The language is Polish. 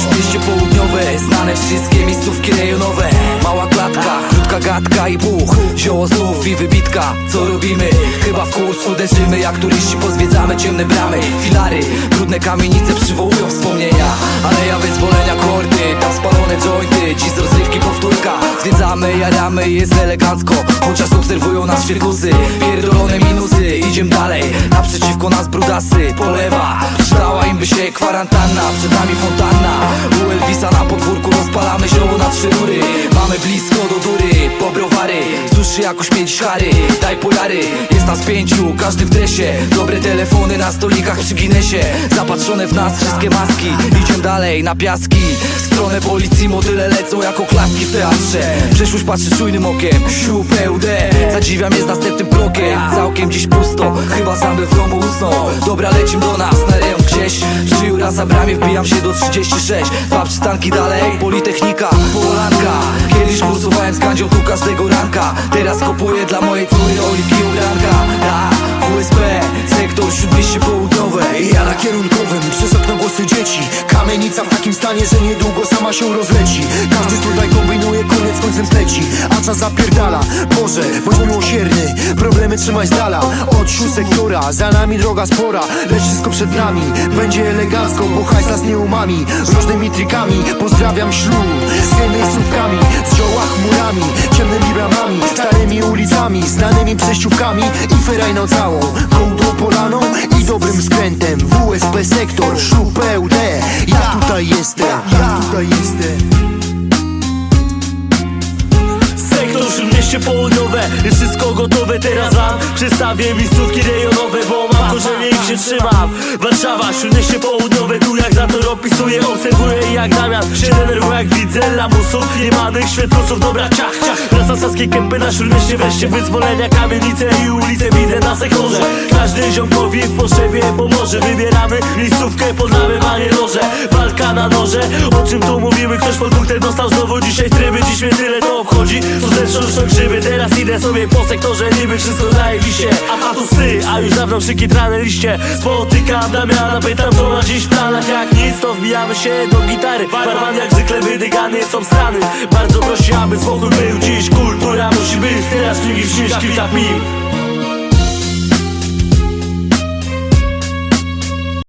Śródmieście południowe, znane wszystkie miejscówki rejonowe. Mała klatka, krótka gadka i buch. Zioło znów i wybitka, co robimy? Chyba w kurs uderzymy, jak turyści pozwiedzamy ciemne bramy. Filary, brudne kamienice przywołują wspomnienia. Aleja wyzwolenia kordy, tam spalone jointy. Dziś z rozrywki powtórka, zwiedzamy, jaramy jest elegancko. Chociaż obserwują nas świerkusy, pierdolone minusy Idziemy dalej, naprzeciwko nas brudasy Polewa, przydała im by się kwarantanna. Przed nami fontanna, browary. Suszy jakoś mieć chary, daj pojary Jest nas pięciu, każdy w dresie. Dobre telefony na stolikach przy Guinnessie. Zapatrzone w nas wszystkie maski. Idziemy dalej na piaski. W stronę policji motyle lecą jako klaski w teatrze. Przeszłość patrzy czujnym okiem. Siup EUD Zadziwia mnie z następnym krokiem. Całkiem dziś pusto, chyba sam w domu usnął. Dobra lecim do nas, na rejon gdzieś. Przy Jura za bramie wbijam się do 36 Dwa przystanki dalej, Politechnika, Polanka Kiedyś kursowałem z kandzią tu każdego ranka. Teraz kopuję dla mojej córy oliwki ubranka A, WSP, sektor śródmieście południowe. Ja na kierunkowym, Kamienica w takim stanie, że niedługo sama się rozleci. Każdy tutaj kombinuje, koniec końcem pleci A czas zapierdala, Boże, bądź miłosierny. Problemy trzymaj z dala. Od sił sektora, za nami droga spora. Lecz wszystko przed nami, będzie elegancko Bo hajs nas nie umami, różnymi trikami. Pozdrawiam ślub, z miejscówkami Z zioła chmurami, ciemnymi bramami. Starymi ulicami, znanymi przejściówkami. I ferajną całą, gołdą polaną I dobrym skrętem. WSP sektor, Śródmieście Południowe Jest wszystko gotowe teraz wam. Przedstawię miejscówki rejonowe Bo mam korzenie i się trzymam Warszawa, Śródmieście Południowe Tu jak za to opisuję, obserwuję jak Damian Się denerwuję jak widzę lamusów Niemanych świetlusów, dobra ciach, ciach. Wracam saskie kępy na Śródmieście Wreszcie wyzwolenia, kamienice i ulice Widzę na sektorze Każdy ziomkowi w potrzebie pomoże Wybieramy miejscówkę pod nami, a loże. Walka na noże, o czym tu mówimy? Ktoś pod punktem dostał znowu dzisiaj tryby. Dziś mnie tyle to obchodzi, to zresztą grzyby. Teraz idę sobie po sektorze niby wszystko zajebiście A tu psy, a już dawno przykitrane liście. Spotykam Damiana, pytam co ma dziś w planach. Jak nic to wbijamy się do gitary. Barman jak zwykle wydygany jest obstrany Bardzo prosi aby spokój był. Dziś Kultura musi być, teraz w śnieżki, tak mi